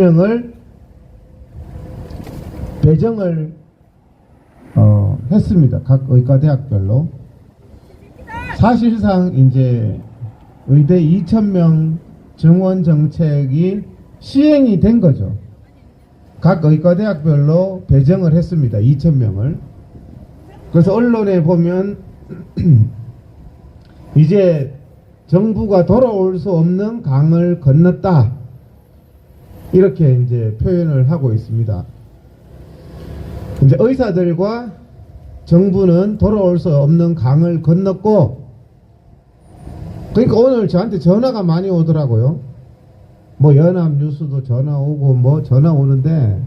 2,000명을 배정을 어, 했습니다. 각 의과대학별로. 사실상 이제 의대 2,000명 정원 정책이 시행이 된 거죠. 각 의과대학별로 배정을 했습니다. 2,000명을. 그래서 언론에 보면 이제 정부가 돌아올 수 없는 강을 건넜다. 이렇게 이제 표현을 하고 있습니다. 이제 의사들과 정부는 돌아올 수 없는 강을 건넜고, 그러니까 오늘 저한테 전화가 많이 오더라고요. 뭐 연합뉴스도 전화 오고 뭐 전화 오는데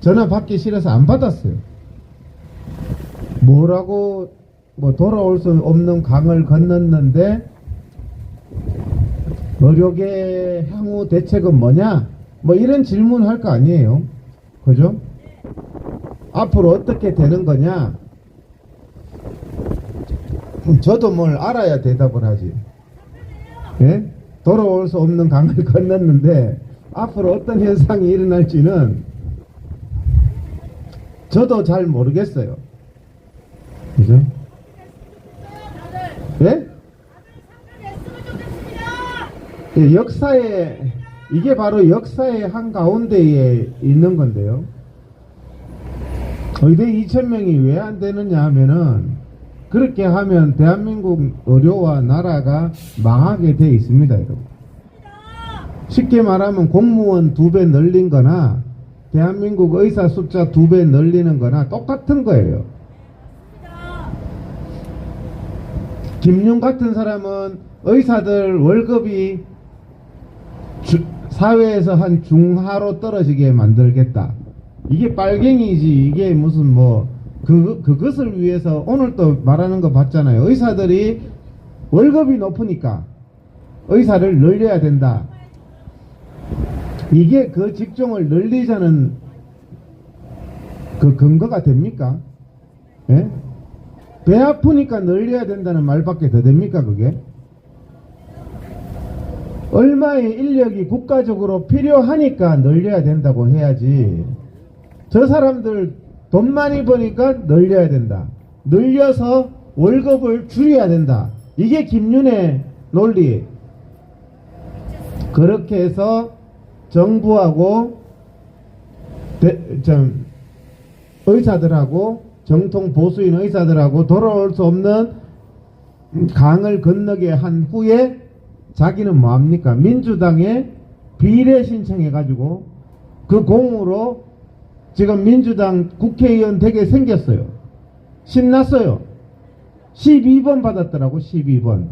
전화 받기 싫어서 안 받았어요. 뭐라고 뭐 돌아올 수 없는 강을 건넜는데 의료계 향후 대책은 뭐냐? 뭐 이런 질문 할 거 아니에요. 그죠? 앞으로 어떻게 되는 거냐? 음, 저도 뭘 알아야 대답을 하지. 예? 돌아올 수 없는 강을 건넜는데 앞으로 어떤 현상이 일어날지는 저도 잘 모르겠어요. 그죠? 예? 예, 역사에 이게 바로 역사의 한 가운데에 있는 건데요. 의대 2,000명이 왜 안 되느냐 하면은 그렇게 하면 대한민국 의료와 나라가 망하게 돼 있습니다, 여러분. 쉽게 말하면 공무원 두 배 늘린 거나 대한민국 의사 숫자 두 배 늘리는 거나 똑같은 거예요. 김용 같은 사람은 의사들 월급이 주- 사회에서 한 중하로 떨어지게 만들겠다. 이게 빨갱이지 이게 무슨 뭐 그, 그것을 위해서 오늘 또 말하는 거 봤잖아요. 의사들이 월급이 높으니까 의사를 늘려야 된다. 이게 그 직종을 늘리자는 그 근거가 됩니까? 예? 배 아프니까 늘려야 된다는 말밖에 더 됩니까 그게? 얼마의 인력이 국가적으로 필요하니까 늘려야 된다고 해야지. 저 사람들 돈 많이 버니까 늘려야 된다. 늘려서 월급을 줄여야 된다. 이게 김윤의 논리. 그렇게 해서 정부하고 대- 좀 의사들하고 정통 보수인 의사들하고 돌아올 수 없는 강을 건너게 한 후에 자기는 뭐합니까? 민주당에 비례 신청해가지고 그 공으로 지금 민주당 국회의원 되게 생겼어요. 신났어요. 12번 받았더라고, 12번.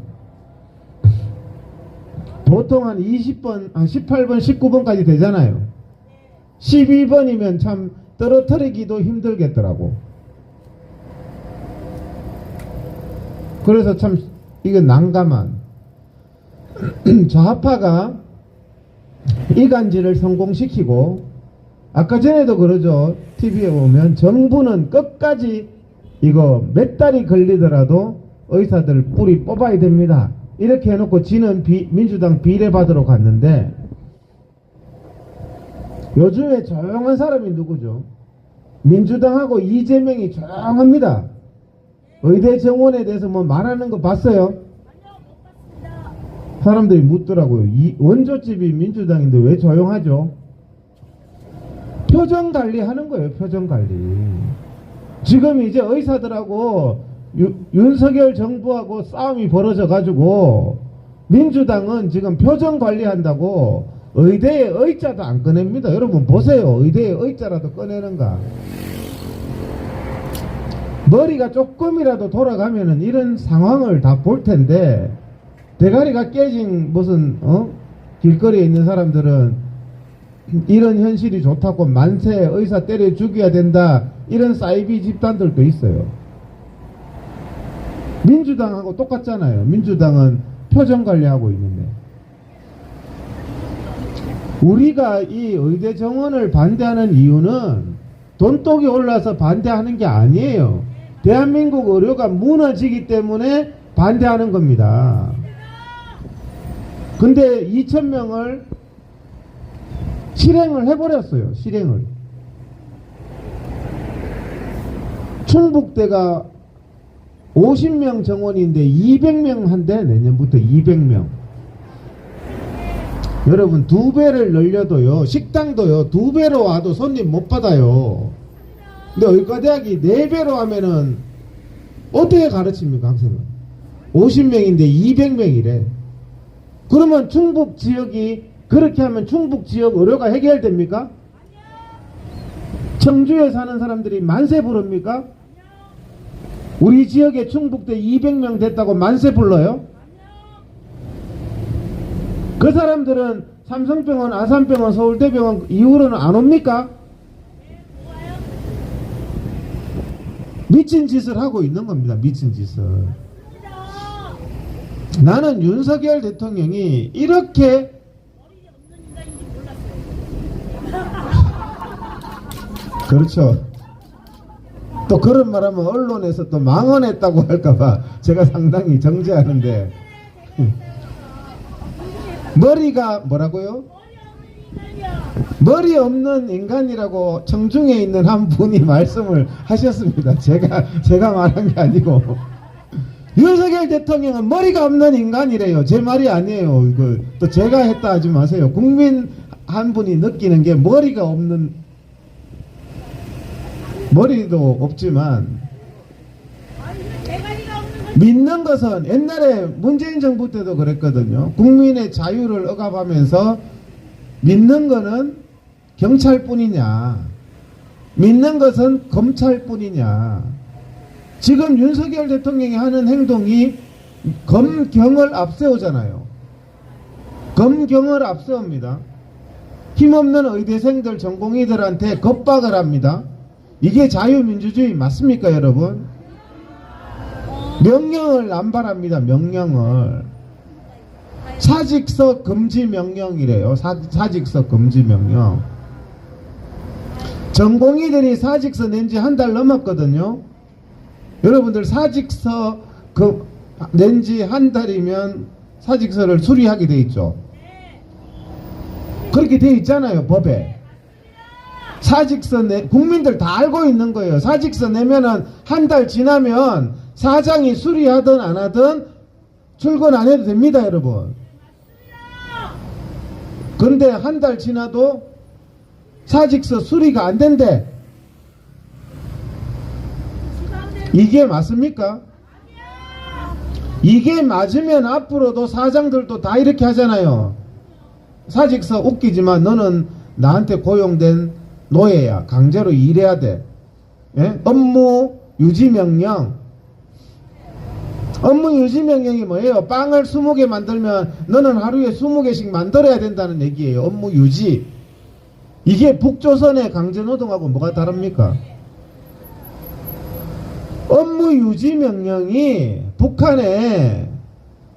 보통 한 20번, 한 18번, 19번까지 되잖아요. 12번이면 참 떨어뜨리기도 힘들겠더라고. 그래서 참 이거 난감한 좌파가 이간질을 성공시키고 아까 전에도 그러죠. TV에 보면 정부는 끝까지 이거 몇 달이 걸리더라도 의사들 뿌리 뽑아야 됩니다. 이렇게 해놓고 지는 비- 민주당 비례 받으러 갔는데 요즘에 조용한 사람이 누구죠? 민주당하고 이재명이 조용합니다. 의대 정원에 대해서 뭐 말하는 거 봤어요? 사람들이 묻더라고요. 이 원조집이 민주당인데 왜 조용하죠? 표정 관리하는 거예요. 표정 관리. 지금 이제 의사들하고 유- 윤석열 정부하고 싸움이 벌어져 가지고 민주당은 지금 표정 관리한다고 의대의 의자도 안 꺼냅니다. 여러분 보세요. 의대의 의자라도 꺼내는가? 머리가 조금이라도 돌아가면은 이런 상황을 다 볼 텐데 대가리가 깨진 무슨 어 길거리에 있는 사람들은 이런 현실이 좋다고 만세 의사 때려 죽여야 된다 이런 사이비 집단들도 있어요. 민주당하고 똑같잖아요. 민주당은 표정 관리하고 있는데 우리가 이 의대 정원을 반대하는 이유는 돈독이 올라서 반대하는 게 아니에요. 대한민국 의료가 무너지기 때문에 반대하는 겁니다. 근데 2,000명을 실행을 해버렸어요. 실행을. 충북대가 50명 정원인데 200명 한대 내년부터 200명. 여러분 두 배를 늘려도요 식당도요 두 배로 와도 손님 못 받아요. 근데 의과대학이 네 배로 하면은 어떻게 가르칩니까 학생은? 50명인데 200명이래. 그러면 충북 지역이 그렇게 하면 충북 지역 의료가 해결됩니까? 청주에 사는 사람들이 만세 부릅니까? 우리 지역에 충북대 200명 됐다고 만세 불러요? 그 사람들은 삼성병원, 아산병원, 서울대병원 이후로는 안 옵니까? 미친 짓을 하고 있는 겁니다. 미친 짓을. 나는 윤석열 대통령이 이렇게 그렇죠. 또 그런 말하면 언론에서 또 망언했다고 할까봐 제가 상당히 정죄하는데 머리가 뭐라고요? 머리 없는 인간이라고 청중에 있는 한 분이 말씀을 하셨습니다. 제가 제가 말한 게 아니고 윤석열 대통령은 머리가 없는 인간이래요. 제 말이 아니에요. 이거 또 제가 했다 하지 마세요. 국민 한 분이 느끼는 게 머리가 없는 머리도 없지만 믿는 것은 옛날에 문재인 정부 때도 그랬거든요. 국민의 자유를 억압하면서 믿는 것은 경찰뿐이냐, 믿는 것은 검찰뿐이냐. 지금 윤석열 대통령이 하는 행동이 검경을 앞세우잖아요. 검경을 앞세웁니다. 힘없는 의대생들, 전공의들한테 겁박을 합니다. 이게 자유민주주의 맞습니까, 여러분? 명령을 남발합니다. 명령을. 사직서 금지 명령이래요. 사, 사직서 금지 명령. 전공의들이 사직서 낸 지 한 달 넘었거든요. 여러분들 사직서 그, 낸지 한 달이면 사직서를 수리하게 돼 있죠. 그렇게 돼 있잖아요, 법에. 사직서 내 국민들 다 알고 있는 거예요. 사직서 내면은 한 달 지나면 사장이 수리하든 안 하든 출근 안 해도 됩니다, 여러분. 그런데 한 달 지나도 사직서 수리가 안 된대. 이게 맞습니까? 이게 맞으면 앞으로도 사장들도 다 이렇게 하잖아요. 사직서 웃기지만 너는 나한테 고용된 노예야. 강제로 일해야 돼. 예? 업무 유지 명령. 업무 유지 명령이 뭐예요? 빵을 20개 만들면 너는 하루에 20개씩 만들어야 된다는 얘기예요. 업무 유지. 이게 북조선의 강제 노동하고 뭐가 다릅니까? 업무 유지 명령이 북한에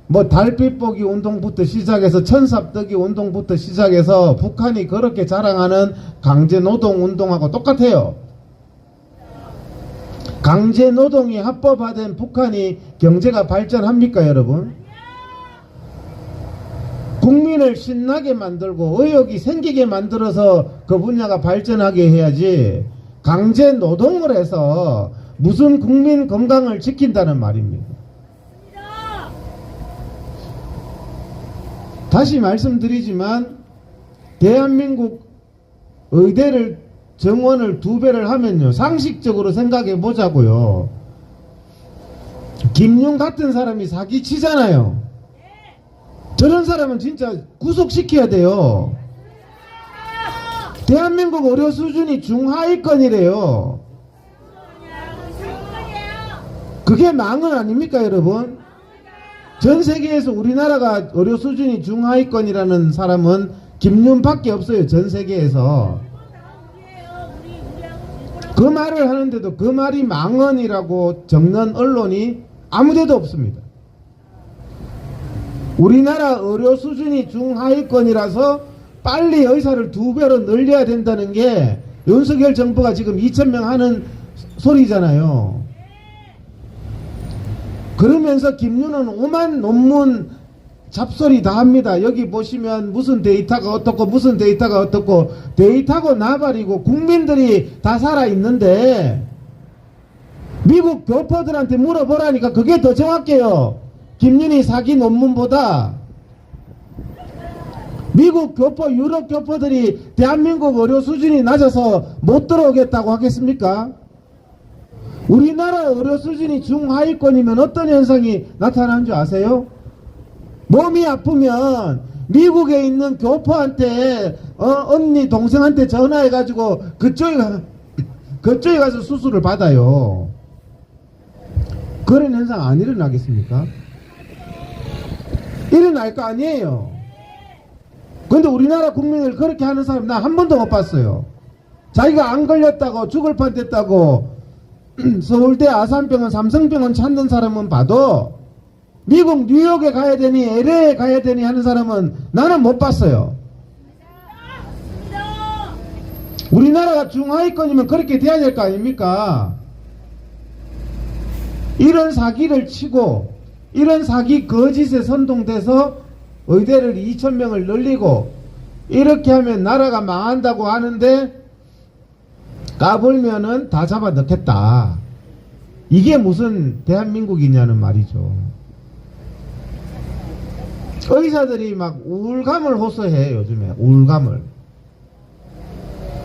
뭐 달빛 보기 운동부터 시작해서 천삽 뜨기 운동부터 시작해서 북한이 그렇게 자랑하는 강제 노동 운동하고 똑같아요. 강제 노동이 합법화된 북한이 경제가 발전합니까, 여러분? 국민을 신나게 만들고 의욕이 생기게 만들어서 그 분야가 발전하게 해야지 강제 노동을 해서 무슨 국민 건강을 지킨다는 말입니다. 다시 말씀드리지만 대한민국 의대를 정원을 두 배를 하면요. 상식적으로 생각해 보자고요. 김용 같은 사람이 사기 치잖아요. 저런 사람은 진짜 구속시켜야 돼요. 대한민국 의료 수준이 중하위권이래요 그게 망언 아닙니까 여러분 전 세계에서 우리나라가 의료 수준이 중하위권이라는 사람은 김윤밖에 없어요. 전 세계에서. 그 말을 하는데도 그 말이 망언이라고 적는 언론이 아무데도 없습니다. 우리나라 의료 수준이 중하위권이라서 빨리 의사를 두 배로 늘려야 된다는 게 윤석열 정부가 지금 2천명 하는 소리잖아요. 그러면서 김유는 오만 논문 잡소리 다 합니다. 여기 보시면 무슨 데이터가 어떻고 무슨 데이터가 어떻고 데이터고 나발이고 국민들이 다 살아 있는데 미국 교포들한테 물어보라니까 그게 더 정확해요. 김윤희 사기 논문보다 미국 교포, 유럽 교포들이 대한민국 의료 수준이 낮아서 못 들어오겠다고 하겠습니까? 우리나라 의료 수준이 중하위권이면 어떤 현상이 나타나는 줄 아세요? 몸이 아프면 미국에 있는 교포한테 어, 언니 동생한테 전화해가지고 그쪽에 가, 그쪽에 가서 수술을 받아요. 그런 현상 안 일어나겠습니까? 일어날 거 아니에요. 근데 우리나라 국민을 그렇게 하는 사람 나 한 번도 못 봤어요. 자기가 안 걸렸다고 죽을 판 됐다고 서울대 아산병원 삼성병원 찾는 사람은 봐도 미국 뉴욕에 가야 되니 LA에 가야 되니 하는 사람은 나는 못 봤어요. 우리나라가 중하위권이면 그렇게 돼야 될 거 아닙니까? 이런 사기를 치고 이런 사기 거짓에 선동돼서 의대를 2천명을 늘리고 이렇게 하면 나라가 망한다고 하는데 까불면은 다 잡아 넣겠다. 이게 무슨 대한민국이냐는 말이죠. 의사들이 막 우울감을 호소해 요즘에 우울감을.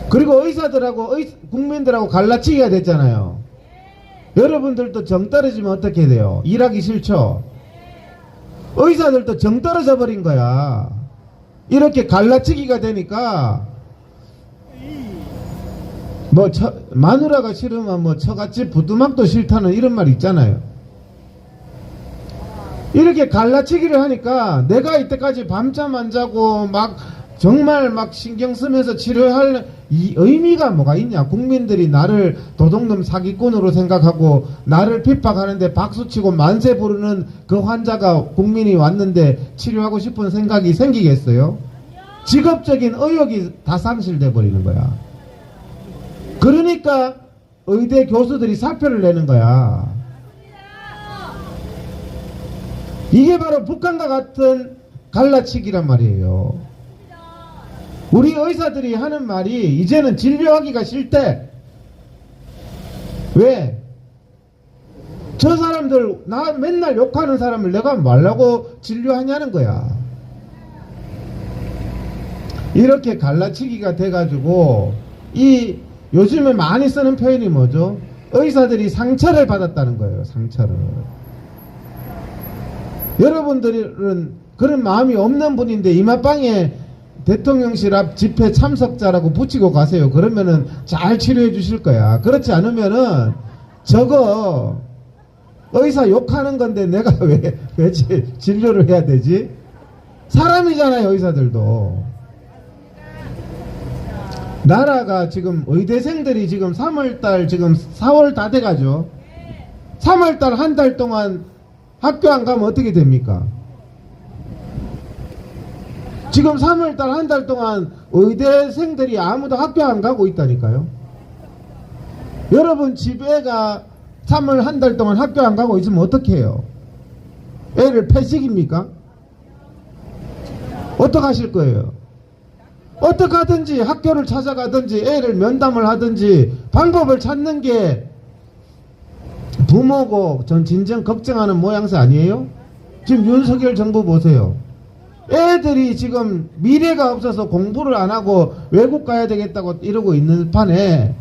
그리고 의사들하고 의- 국민들하고 갈라치기가 됐잖아요. 여러분들도 정 떨어지면 어떻게 돼요? 일하기 싫죠? 의사들도 정 떨어져 버린 거야. 이렇게 갈라치기가 되니까 뭐 처, 마누라가 싫으면 뭐 처갓집 부뚜막도 싫다는 이런 말 있잖아요. 이렇게 갈라치기를 하니까 내가 이때까지 밤잠 안 자고 막 정말 막 신경 쓰면서 치료할 이 의미가 뭐가 있냐. 국민들이 나를 도둑놈 사기꾼으로 생각하고 나를 핍박하는데 박수치고 만세 부르는 그 환자가 국민이 왔는데 치료하고 싶은 생각이 생기겠어요? 직업적인 의욕이 다 상실돼 버리는 거야. 그러니까 의대 교수들이 사표를 내는 거야. 이게 바로 북한과 같은 갈라치기란 말이에요. 우리 의사들이 하는 말이 이제는 진료하기가 싫대. 왜? 저 사람들 나 맨날 욕하는 사람을 내가 말라고 진료하냐는 거야. 이렇게 갈라치기가 돼가지고 이 요즘에 많이 쓰는 표현이 뭐죠? 의사들이 상처를 받았다는 거예요. 상처를. 여러분들은 그런 마음이 없는 분인데 이마방에 대통령실 앞 집회 참석자라고 붙이고 가세요. 그러면은 잘 치료해 주실 거야. 그렇지 않으면은 저거 의사 욕하는 건데 내가 왜, 왜 지- 진료를 해야 되지? 사람이잖아요, 의사들도. 나라가 지금 의대생들이 지금 3월달 지금 4월 다 돼가죠. 3월달 한 달 동안 학교 안 가면 어떻게 됩니까? 지금 3월달 한 달 동안 의대생들이 아무도 학교 안 가고 있다니까요. 여러분 집 애가 3월 한 달 동안 학교 안 가고 있으면 어떻게 해요? 애를 패식입니까? 어떻게 하실 거예요? 어떻게 하든지 학교를 찾아가든지 애를 면담을 하든지 방법을 찾는 게 부모고 전 진정 걱정하는 모양새 아니에요? 지금 윤석열 정부 보세요. 애들이 지금 미래가 없어서 공부를 안 하고 외국 가야 되겠다고 이러고 있는 판에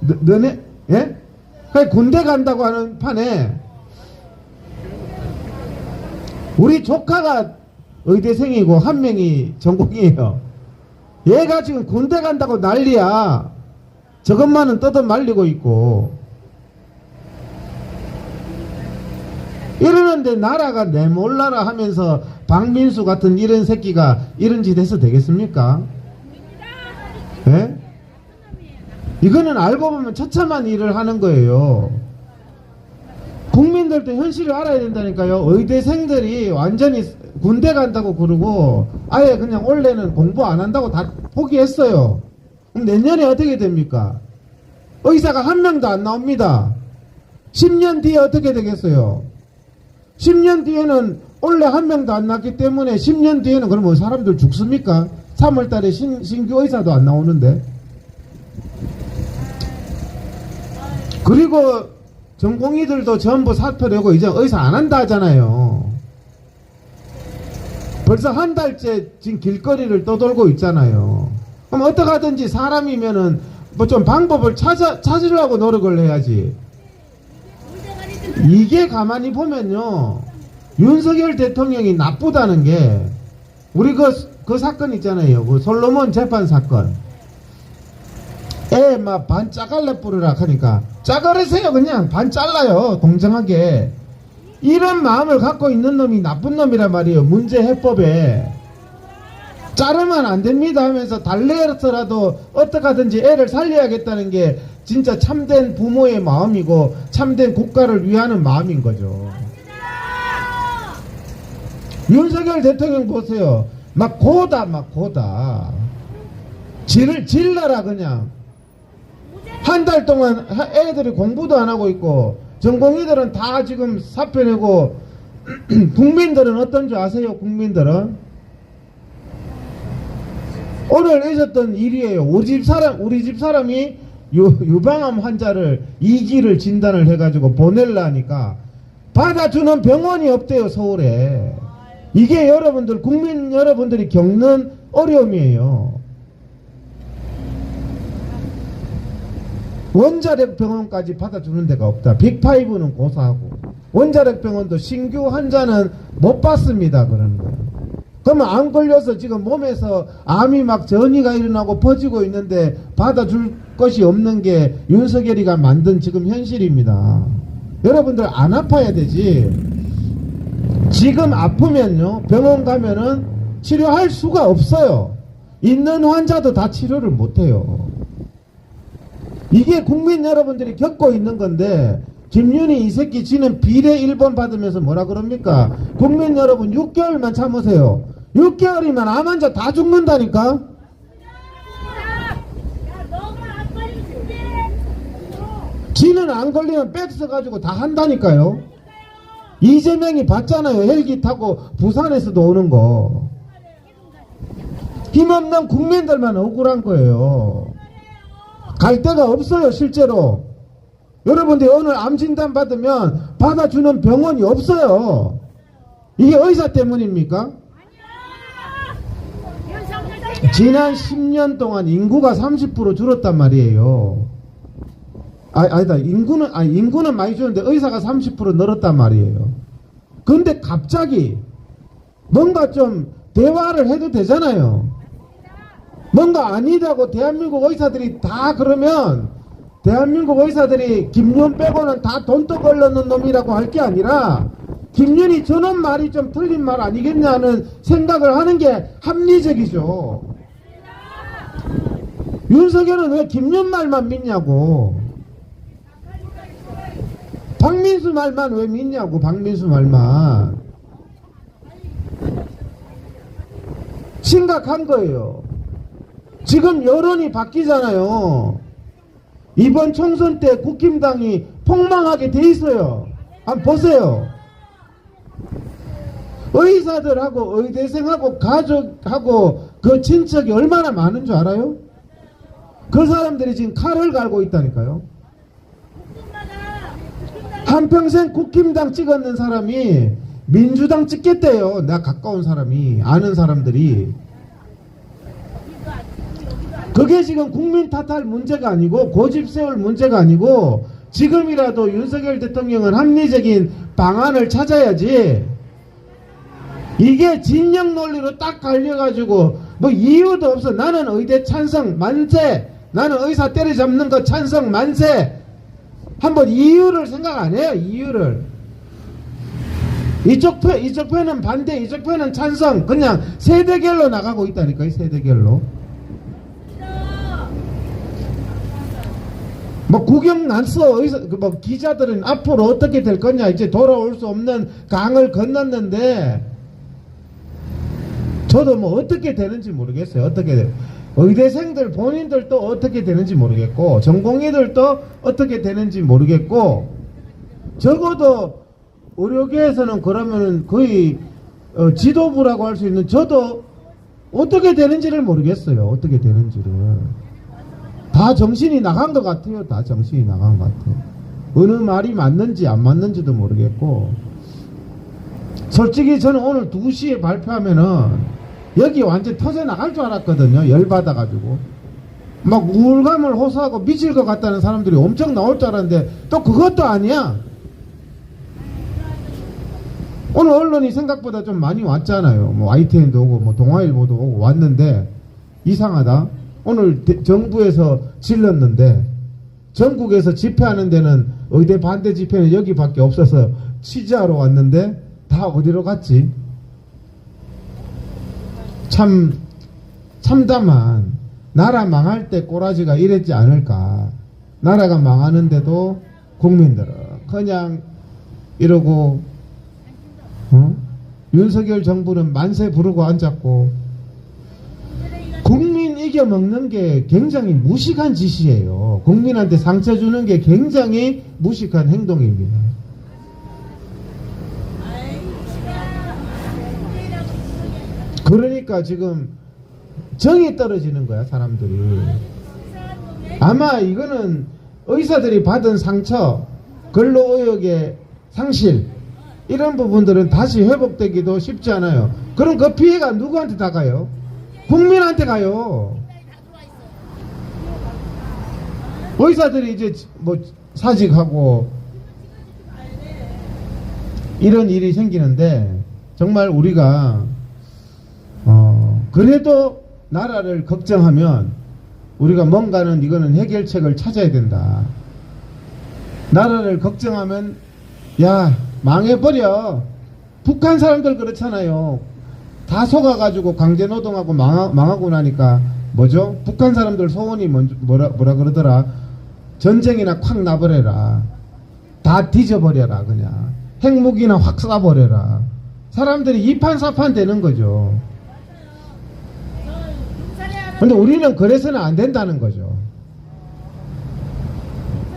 너, 너네 예? 그냥 군대 간다고 하는 판에 우리 조카가 의대생이고 한 명이 전공이에요. 얘가 지금 군대 간다고 난리야. 저것만은 떠도 말리고 있고. 이러는데 나라가 내 몰라라 하면서 박민수 같은 이런 새끼가 이런 짓 해서 되겠습니까? 예? 이거는 알고 보면 처참한 일을 하는 거예요. 국민들도 현실을 알아야 된다니까요. 의대생들이 완전히 군대 간다고 그러고 아예 그냥 원래는 공부 안 한다고 다 포기했어요. 그럼 내년에 어떻게 됩니까? 의사가 한 명도 안 나옵니다. 10년 뒤에 어떻게 되겠어요? 10년 뒤에는 원래 한 명도 안 났기 때문에 10년 뒤에는 그러면 사람들 죽습니까? 3월 달에 신, 신규 의사도 안 나오는데. 그리고 전공의들도 전부 사표 내고 이제 의사 안 한다 하잖아요. 벌써 한 달째 지금 길거리를 떠돌고 있잖아요. 그럼 어떡하든지 사람이면은 뭐 좀 방법을 찾아, 찾으려고 노력을 해야지. 이게 가만히 보면요. 윤석열 대통령이 나쁘다는 게 우리 그, 그 사건 있잖아요. 그 솔로몬 재판 사건. 애막반 짜갈래 뿌리라 하니까 짜가르세요 그냥. 반 잘라요 공정하게. 이런 마음을 갖고 있는 놈이 나쁜 놈이란 말이에요 문제 해법에. 자르면 안 됩니다 하면서 달래서라도 어떻게든지 애를 살려야겠다는 게 진짜 참된 부모의 마음이고 참된 국가를 위하는 마음인 거죠. 윤석열 대통령 보세요. 막 고다 막 고다. 질, 질러라 그냥 한 달 동안 하- 애들이 공부도 안 하고 있고 전공의들은 다 지금 사표 내고 국민들은 어떤 줄 아세요 국민들은? 오늘 있었던 일이에요. 우리 집 사람 우리 집 사람이 유, 유방암 환자를 2기를 진단을 해가지고 보낼라니까 받아주는 병원이 없대요 서울에. 이게 여러분들 국민 여러분들이 겪는 어려움이에요 원자력 병원까지 받아주는 데가 없다. 빅파이브는 고사하고 원자력 병원도 신규 환자는 못 받습니다. 그러는 거예요. 그러면 안 걸려서 지금 몸에서 암이 막 전이가 일어나고 퍼지고 있는데 받아줄 것이 없는 게 윤석열이가 만든 지금 현실입니다. 여러분들 안 아파야 되지. 지금 아프면요 병원 가면은 치료할 수가 없어요. 있는 환자도 다 치료를 못 해요. 이게 국민 여러분들이 겪고 있는 건데 김윤희 이 새끼 지는 비례 1번 받으면서 뭐라 그럽니까? 국민 여러분 6개월만 참으세요. 6개월이면 암 환자 다 죽는다니까? 지는 안 걸리면 백 써가지고 다 한다니까요. 이재명이 봤잖아요. 헬기 타고 부산에서도 오는 거. 힘없는 국민들만 억울한 거예요. 갈 데가 없어요, 실제로. 여러분들이 오늘 암 진단 받으면 받아주는 병원이 없어요. 이게 의사 때문입니까? 지난 10년 동안 인구가 30% 줄었단 말이에요. 아, 아니다. 인구는, 아, 인구는 많이 줄었는데 의사가 30% 늘었단 말이에요. 근데 갑자기 뭔가 좀 대화를 해도 되잖아요. 뭔가 아니다고 대한민국 의사들이 다 그러면 대한민국 의사들이 김윤 빼고는 다 돈떠 걸렸는 놈이라고 할 게 아니라 김윤이 저런 말이 좀 틀린 말 아니겠냐는 생각을 하는 게 합리적이죠. 윤석열은 왜 김윤 말만 믿냐고. 박민수 말만 왜 믿냐고, 박민수 말만. 심각한 거예요. 지금 여론이 바뀌잖아요. 이번 총선 때 국힘당이 폭망하게 돼 있어요. 한번 보세요. 의사들하고 의대생하고 가족하고 그 친척이 얼마나 많은 줄 알아요? 그 사람들이 지금 칼을 갈고 있다니까요. 한평생 국힘당 찍었는 사람이 민주당 찍겠대요. 내가 가까운 사람이 아는 사람들이 그게 지금 국민 탓할 문제가 아니고 고집 세울 문제가 아니고 지금이라도 윤석열 대통령은 합리적인 방안을 찾아야지. 이게 진영 논리로 딱 갈려가지고 뭐 이유도 없어. 나는 의대 찬성 만세. 나는 의사 때려잡는 거 찬성 만세. 한번 이유를 생각 안 해요 이유를. 이쪽 편 이쪽 편은 반대 이쪽 편은 찬성. 그냥 세대결로 나가고 있다니까 이 세대결로 뭐 구경 났어 의사 그뭐 기자들은 앞으로 어떻게 될 거냐 이제 돌아올 수 없는 강을 건넜는데 저도 뭐 어떻게 되는지 모르겠어요 어떻게 돼 의대생들 본인들도 어떻게 되는지 모르겠고 전공의들도 어떻게 되는지 모르겠고 적어도 의료계에서는 그러면은 거의 어, 지도부라고 할 수 있는 저도 어떻게 되는지를 모르겠어요. 어떻게 되는지를. 다 정신이 나간 것 같아요. 다 정신이 나간 것 같아요. 어느 말이 맞는지 안 맞는지도 모르겠고. 솔직히 저는 오늘 2시에 발표하면은 여기 완전 터져 나갈 줄 알았거든요. 열받아가지고. 막 우울감을 호소하고 미칠 것 같다는 사람들이 엄청 나올 줄 알았는데 또 그것도 아니야. 오늘 언론이 생각보다 좀 많이 왔잖아요. 뭐 YTN도 오고 뭐 동아일보도 오고 왔는데 이상하다. 오늘 대- 정부에서 질렀는데 전국에서 집회하는 데는 의대 반대 집회는 여기밖에 없어서 취재하러 왔는데 다 어디로 갔지? 참 참담한 나라 망할 때 꼬라지가 이랬지 않을까. 나라가 망하는데도 국민들은 그냥 이러고 어? 윤석열 정부는 만세 부르고 앉았고 이겨 먹는 게 굉장히 무식한 짓이에요. 국민한테 상처 주는 게 굉장히 무식한 행동입니다. 그러니까 지금 정이 떨어지는 거야 사람들이. 아마 이거는 의사들이 받은 상처, 근로의욕의 상실 이런 부분들은 다시 회복되기도 쉽지 않아요. 그럼 그 피해가 누구한테 다 가요? 국민한테 가요. 의사들이 이제 뭐 사직하고 이런 일이 생기는데 정말 우리가 어 그래도 나라를 걱정하면 우리가 뭔가는 이거는 해결책을 찾아야 된다. 나라를 걱정하면 야 망해버려. 북한 사람들 그렇잖아요. 다 속아가지고 강제노동하고 망하, 망하고 나니까 뭐죠? 북한 사람들 소원이 뭔- 뭐라, 뭐라 그러더라? 전쟁이나 콱 나버려라. 다 뒤져버려라 그냥. 핵무기나 확 쏴버려라. 사람들이 이판사판 되는 거죠. 근데 우리는 그래서는 안 된다는 거죠.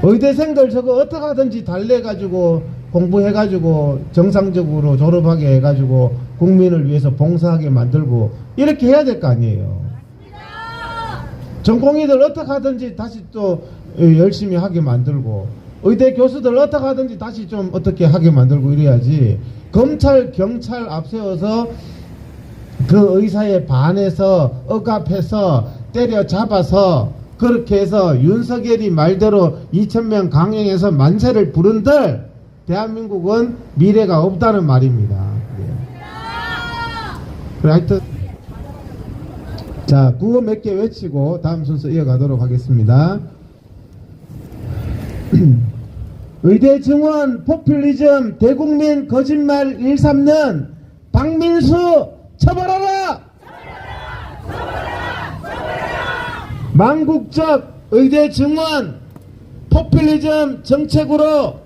의대생들 저거 어떻게 하든지 달래가지고 공부해가지고 정상적으로 졸업하게 해가지고 국민을 위해서 봉사하게 만들고 이렇게 해야 될 거 아니에요. 전공의들 어떻게 하든지 다시 또 열심히 하게 만들고 의대 교수들 어떻게 하든지 다시 좀 어떻게 하게 만들고 이래야지 검찰 경찰 앞세워서 그 의사에 반해서 억압해서 때려잡아서 그렇게 해서 윤석열이 말대로 2천명 강행해서 만세를 부른들 대한민국은 미래가 없다는 말입니다. 네. 그래 하여튼 자 구호 몇개 외치고 다음 순서 이어가도록 하겠습니다. 의대 증원 포퓰리즘 대국민 거짓말 일삼는 박민수 처벌하라! 망국적 의대 증원 포퓰리즘 정책으로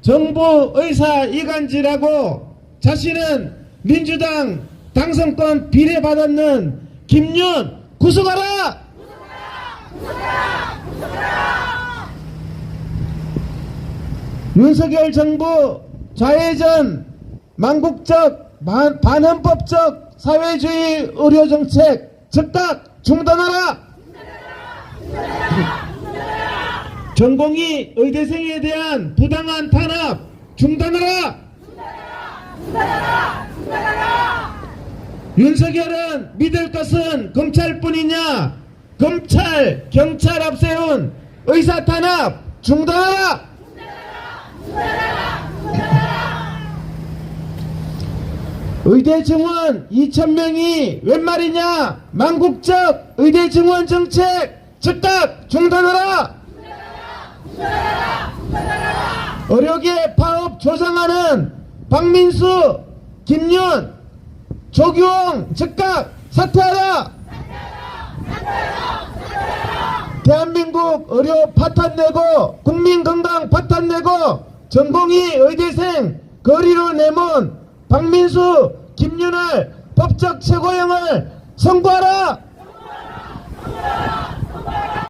정부 의사 이간질하고 자신은 민주당 당선권 비례받았는 김윤 구속하라! 윤석열 정부 좌회전 망국적 반, 반헌법적 사회주의 의료정책 즉각 중단하라! 전공의 의대생에 대한 부당한 탄압 중단하라! 윤석열은 믿을 것은 검찰뿐이냐? 검찰, 경찰 앞세운 의사 탄압 중단하라! 의대 증원 2천명이 웬 말이냐? 망국적 의대 증원 정책 즉각 중단하라! 의료계 파업 조장하는 박민수, 김윤, 조규홍 즉각 사퇴하라! 대한민국 의료 파탄 내고 국민 건강 파탄 내고 전봉희 의대생 거리로 내몬 박민수 김윤을 법적 최고형을 선고하라!